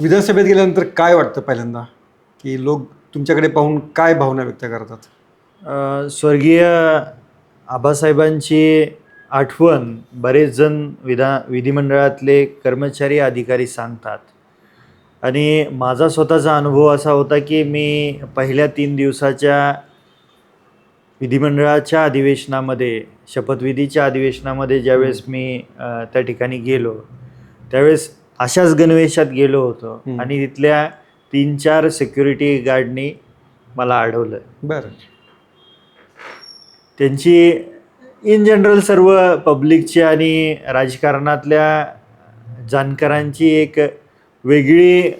विधानसभेत गेल्यानंतर काय वाटतं पहिल्यांदा? की लोक तुमच्याकडे पाहून काय भावना व्यक्त करतात? अ, स्वर्गीय आबासाहेबांची आठवण बरेच जण विधा विधिमंडळातले कर्मचारी अधिकारी सांगतात. आणि माझा स्वतःचा अनुभव असा होता की मी पहिल्या तीन दिवसाच्या विधिमंडळाच्या अधिवेशनामध्ये शपथविधीच्या अधिवेशनामध्ये ज्यावेळेस मी अ, त्या ठिकाणी गेलो त्यावेळेस अशाच गणवेशात गेलो होतो. आणि तिथल्या तीन चार सिक्युरिटी गार्डनी मला अडवलं. बरं. त्यांची इन जनरल सर्व पब्लिकची आणि राजकारणातल्या जाणकारांची एक वेगळी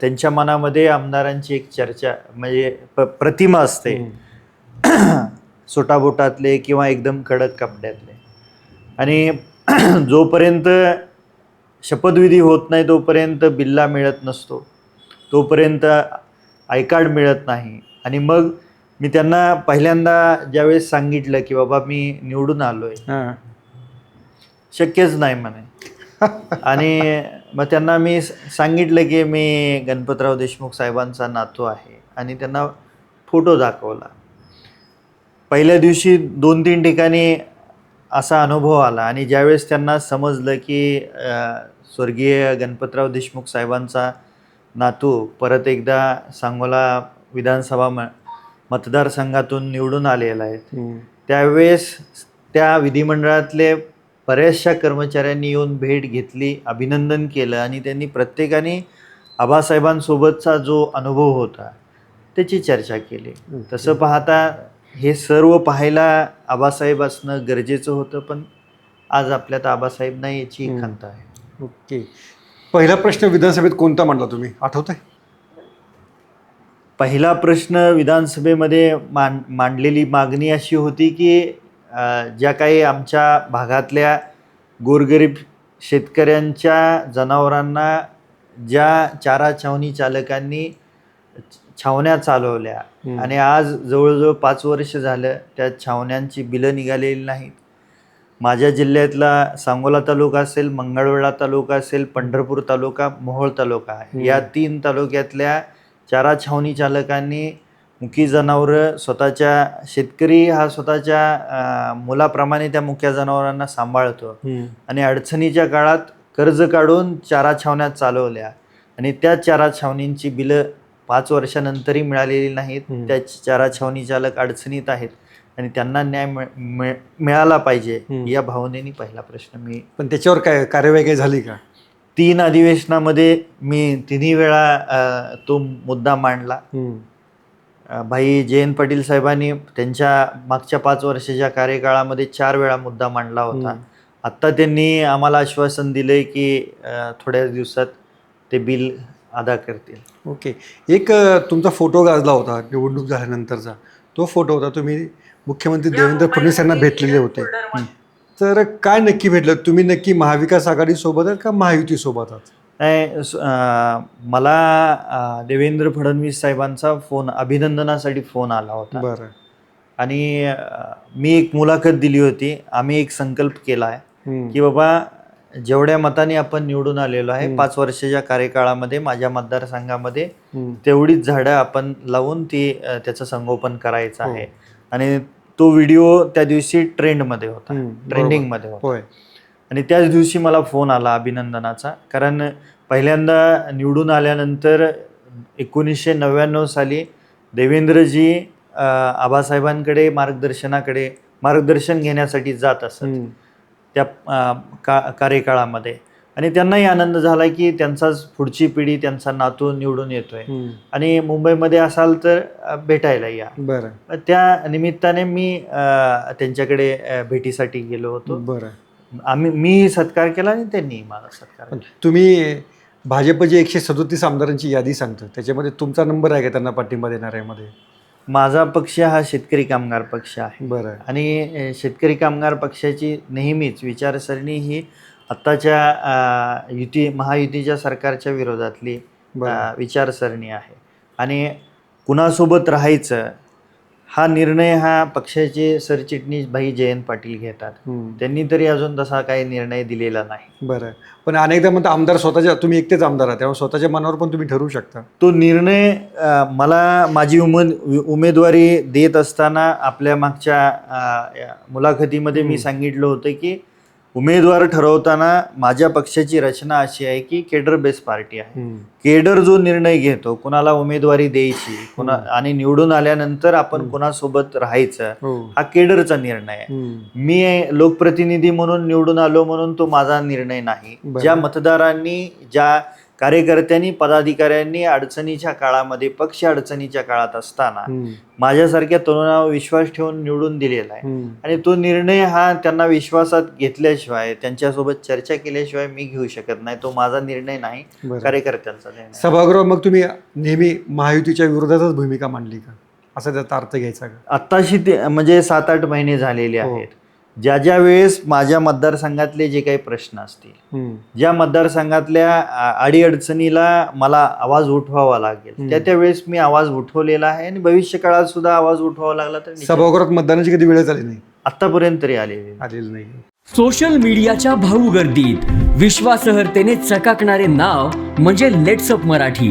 त्यांच्या मनामध्ये आमदारांची एक चर्चा म्हणजे प प्रतिमा असते. सोटाबोटातले किंवा एकदम कडक कपड्यातले. आणि जोपर्यंत शपथविधी होत नाही तोपर्यंत बिल्ला मिळत नसतो. तोपर्यंत आय कार्ड मिळत नाही. आणि मग मी त्यांना पहिल्यांदा ज्यावेळेस सांगितलं की बाबा मी निवडून आलो आहे हां. शक्यच नाही म्हणे. आणि मग त्यांना मी सांगितलं की मी गणपतराव देशमुख साहेबांचा नातू आहे. आणि त्यांना फोटो दाखवला. पहिल्या दिवशी दोन तीन ठिकाणी असा अनुभव आला. आणि ज्यावेळेस त्यांना समजलं की स्वर्गीय गणपतराव देशमुख साहेबांचा नातू परत एकदा सांगोला विधानसभा म मतदारसंघातून निवडून आलेला आहे. त्यावेळेस त्या विधिमंडळातले बऱ्याचशा कर्मचाऱ्यांनी येऊन भेट घेतली अभिनंदन केलं आणि त्यांनी प्रत्येकाने आबासाहेबांसोबतचा जो अनुभव होता त्याची चर्चा केली तसं पाहता हे सर्व पाहायला आबासाहेब असणं गरजेचं होतं पण आज आपल्यात आबासाहेब नाही याची. खंत आहे ओके. पहिला प्रश्न विधानसभेत कोणता मांडला तुम्ही? आठवत आहे पहिला प्रश्न विधानसभेमध्ये मांड मांडलेली मागणी अशी होती की अ, ज्या काही आमच्या भागातल्या गोरगरीब शेतकऱ्यांच्या जनावरांना ज्या चारा छावणी चालकांनी छावण्या चालवल्या हम्म. आणि आज जवळजवळ पाच वर्ष झालं त्या छावण्यांची बिलं निघालेली नाहीत. माझ्या जिल्ह्यातला सांगोला तालुका असेल मंगळवेढा तालुका असेल पंढरपूर तालुका मोहोळ तालुका. या तीन तालुक्यातल्या चारा छावणी चालकांनी मुकी जनावरं स्वतःच्या शेतकरी हा स्वतःच्या मुलाप्रमाणे त्या मुक्या जनावरांना सांभाळतो. आणि अडचणीच्या काळात कर्ज काढून चारा छावण्या चालवल्या आणि त्या चारा छावणींची बिलं पाच वर्षानंतरही मिळालेली नाहीत. त्या चारा छावणी चालक अडचणीत आहेत आणि त्यांना न्याय मिळ- मिळ- मिळाला पाहिजे. या भावनेने पहिला प्रश्न मी पण त्याच्यावर काय कार्यवाही काही झाली का? तीन अधिवेशनामध्ये मी तिन्ही वेळा तो मुद्दा मांडला. भाई जयंत पाटील साहेबांनी त्यांच्या मागच्या पाच वर्षाच्या कार्यकाळामध्ये चार वेळा मुद्दा मांडला होता. आत्ता त्यांनी आम्हाला आश्वासन दिलंय की अ, थोड्याच दिवसात ते बिल अदा करतील. ओके. एक तुमचा फोटो गाजला होता निवडणूक झाल्यानंतरचा. तो फोटो होता. तुम्ही मुख्यमंत्री देवेंद्र फडणवीस यांना भेटलेले होते. तर काय नक्की भेटलं? तुम्ही नक्की महाविकास आघाडी सोबत आहात का महायुती सोबत आहात? नाही मला देवेंद्र फडणवीस साहेबांचा फोन अभिनंदनासाठी फोन आला होता. बरं. आणि मी एक मुलाखत दिली होती. आम्ही एक संकल्प केला आहे. की बाबा जेवढ्या मताने आपण निवडून आलेलो आहे. पाच वर्षाच्या कार्यकाळामध्ये माझ्या मतदारसंघामध्ये. तेवढीच झाडं आपण लावून ती अ, त्याचं संगोपन करायचं हो. आहे आणि तो व्हिडिओ त्या दिवशी ट्रेंडमध्ये होता हम्म. ट्रेंडिंगमध्ये होता होय आणि त्याच दिवशी मला फोन आला अभिनंदनाचा कारण पहिल्यांदा निवडून आल्यानंतर एकोणीसशे नव्याण्णव साली देवेंद्रजी अ, आबासाहेबांकडे मार्गदर्शनाकडे मार्गदर्शन घेण्यासाठी जात असत हम्म. त्या का कार्यकाळामध्ये. आणि त्यांनाही आनंद झाला की त्यांचाच पुढची पिढी त्यांचा नातू निवडून येतोय. आणि मुंबईमध्ये असाल तर भेटायला या. बरं. त्या निमित्ताने मी त्यांच्याकडे भेटीसाठी गेलो होतो. बरं. आम्ही मी सत्कार केला आणि त्यांनी मला सत्कार. तुम्ही भाजपची एकशे सदोतीस आमदारांची यादी सांगतो. त्याच्यामध्ये तुमचा नंबर आहे का त्यांना पाठिंबा देणाऱ्यामध्ये? माझा पक्ष हा शेतकरी कामगार पक्ष आहे. बरं. आणि शेतकरी कामगार पक्षाची नेहमीच विचारसरणी ही आत्ताच्या युती महायुतीच्या सरकारच्या विरोधातली विचारसरणी आहे. आणि कुणासोबत राहायचं हा निर्णय हा पक्षाचे सरचिटणीस भाई जयंत पाटील घेतात. हम्म. त्यांनी तरी अजून तसा काही निर्णय दिलेला नाही. बरं. पण अनेकदा म्हणतात आमदार स्वतःच्या तुम्ही एकटेच आमदार आहात त्यामुळे स्वतःच्या मनावर पण तुम्ही ठरवू शकता. तो निर्णय अ, मला माझी उमेद उमेदवारी देत असताना आपल्या मागच्या अ, या मुलाखतीमध्ये मी सांगितलं होतं की उमेदवार ठरवताना माझ्या पक्षाची रचना अशी आहे की केडर बेस पार्टी आहे. केडर जो निर्णय घेतो कुणाला उमेदवारी द्यायची कुणा आणि निवडून आल्यानंतर आपण कुणासोबत राहायचं हो हा केडरचा निर्णय आहे. मी लोकप्रतिनिधी म्हणून निवडून आलो म्हणून तो माझा निर्णय नाही. ज्या मतदारांनी ज्या कार्यकर्त्यांनी पदाधिकाऱ्यांनी अडचणीच्या काळामध्ये पक्ष अडचणीच्या काळात असताना. माझ्यासारख्या तरुणावर विश्वास ठेवून निवडून दिलेला आहे. आणि तो निर्णय हा त्यांना विश्वासात घेतल्याशिवाय त्यांच्यासोबत चर्चा केल्याशिवाय मी घेऊ शकत नाही तो माझा निर्णय नाही. कार्यकर्त्यांचा निर्णय. सभागृह मग तुम्ही नेहमी महायुतीच्या विरोधातच भूमिका मांडली का असा त्याचा अर्थ घ्यायचा का आत्ताशी ते म्हणजे सात आठ महिने झालेले हो. आहेत ज्या ज्या वेळेस माझ्या मतदारसंघातले जे काही प्रश्न असतील. ज्या मतदारसंघातल्या अडीअडचणीला मला आवाज उठवावा लागेल. त्या त्यावेळेस मी आवाज उठवलेला आहे आणि भविष्य काळात सुद्धा आवाज उठवावा लागला तर सभागृहात मतदानाची कधी वेळ झाली नाही आतापर्यंत तरी आलेले नाही. आलेली नाही सोशल मीडियाच्या भाऊ गर्दीत विश्वासार्हतेने चकाकणारे नाव म्हणजे लेट्सअप मराठी